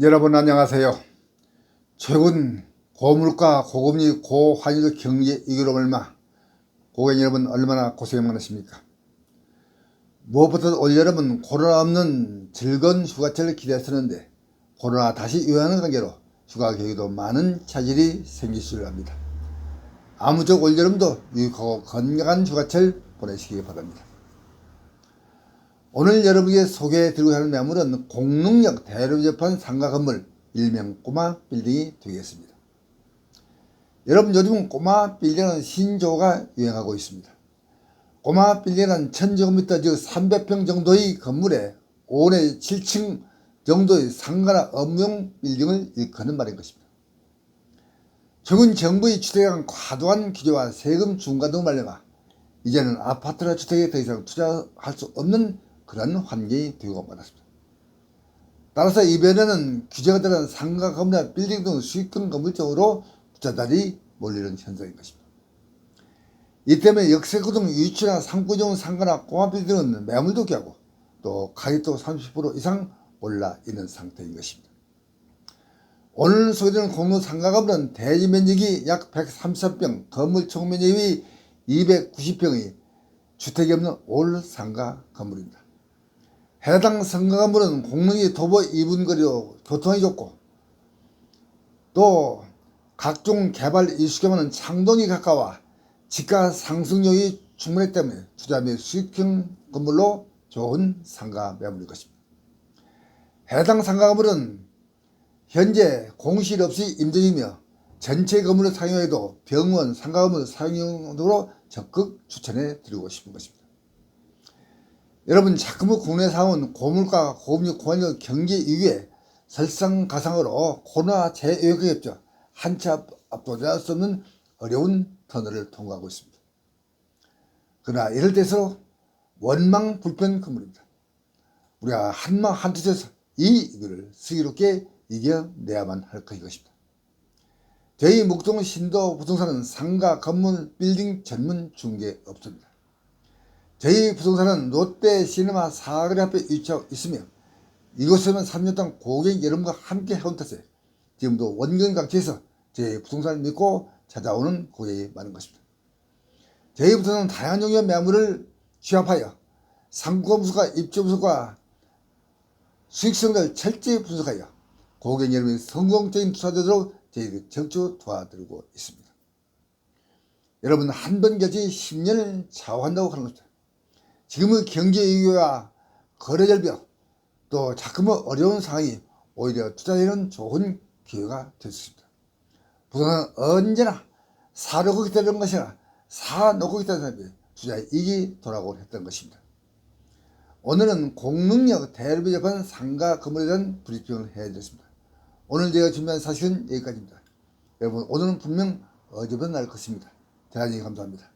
여러분 안녕하세요. 최근 고물가, 고금리, 고환율 경제 위기로 얼마 고객 여러분 얼마나 고생 많으십니까? 무엇보다 올 여름은 코로나 없는 즐거운 휴가철을 기대했었는데 코로나 다시 유행하는 관계로 휴가 계획에도 많은 차질이 생길 줄 압니다. 아무쪼록 올 여름도 유익하고 건강한 휴가철 보내시기 바랍니다. 오늘 여러분에게 소개해드리고 하는 매물은 공릉역 대로 접한 상가 건물 일명 꼬마 빌딩이 되겠습니다. 여러분 요즘 꼬마 빌딩은 신조가 유행하고 있습니다. 꼬마 빌딩은 1000제곱미터 즉 300평 정도의 건물에 5내 7층 정도의 상가나 업용 빌딩을 일컫는 말인 것입니다. 최근 정부의 주택에 과도한 규제와 세금 중과 등을 말려가 이제는 아파트나 주택에 더 이상 투자할 수 없는 그런 환경이 되고 말았습니다. 따라서 이변에는 규제가 들어간 상가 건물이나 빌딩 등 수익형 건물 쪽으로 투자자들이 몰리는 현상인 것입니다. 이 때문에 역세권 등 유치나 상구종 상가나 꼬마 빌딩은 매물도 귀하고 또 가격도 30% 이상 올라 있는 상태인 것입니다. 오늘 소개되는 공로 상가 건물은 대지 면적이 약 130평, 건물 총 면적이 290평의 주택이 없는 올 상가 건물입니다. 해당 건물은 공릉이 도보 2분 거리로 교통이 좋고 또 각종 개발 이슈경은 창동이 가까워 지가 상승률이 충분했기 때문에 투자 및 수익형 건물로 좋은 상가 매물인 것입니다. 해당 상가 건물은 현재 공실 없이 임대이며 전체 건물을 사용해도 병원, 상가 건물 사용용도로 적극 추천해 드리고 싶은 것입니다. 여러분 자금을 국내 사온 고물가 고금리 고환율 경기 이후에 설상가상으로 코로나 재유행이 없죠. 한치 앞, 앞도할 수 없는 어려운 터널을 통과하고 있습니다. 그러나 이럴 때서 원망 불편 건물입니다. 우리가 한망 한뜻에서 이 일을 슬기롭게 이겨내야만 할 것입니다. 저희 목동 신도 부동산은 상가 건물 빌딩 전문 중개업소입니다. 저희 부동산은 롯데 시네마 사거리 앞에 위치하고 있으며 이곳에는 3년 동안 고객 여러분과 함께 해온 탓에 지금도 원경 강치에서 저희 부동산을 믿고 찾아오는 고객이 많은 것입니다. 저희 부동산은 다양한 종류의 매물을 취합하여 상고 분석과 입주 분석과 수익성을 철저히 분석하여 고객 여러분이 성공적인 투자 되도록 저희들이 적극 도와드리고 있습니다. 여러분 한 번 결제 10년을 좌우한다고 하는 것입니다. 지금의 경제 위기와 거래 절벽 또 자금의 어려운 상황이 오히려 투자에는 좋은 기회가 될 수 있습니다. 부동산은 언제나 사놓고 기다리는 것이 아니라 사놓고 기다리는 것이 투자의 이익이 돌아오고 했던 것입니다. 오늘은 공능력 대를 접한 상가 건물에 대한 브리핑을 해드렸습니다. 오늘 제가 준비한 사실은 여기까지입니다. 여러분 오늘은 분명 어제보다 나을 것입니다. 대단히 감사합니다.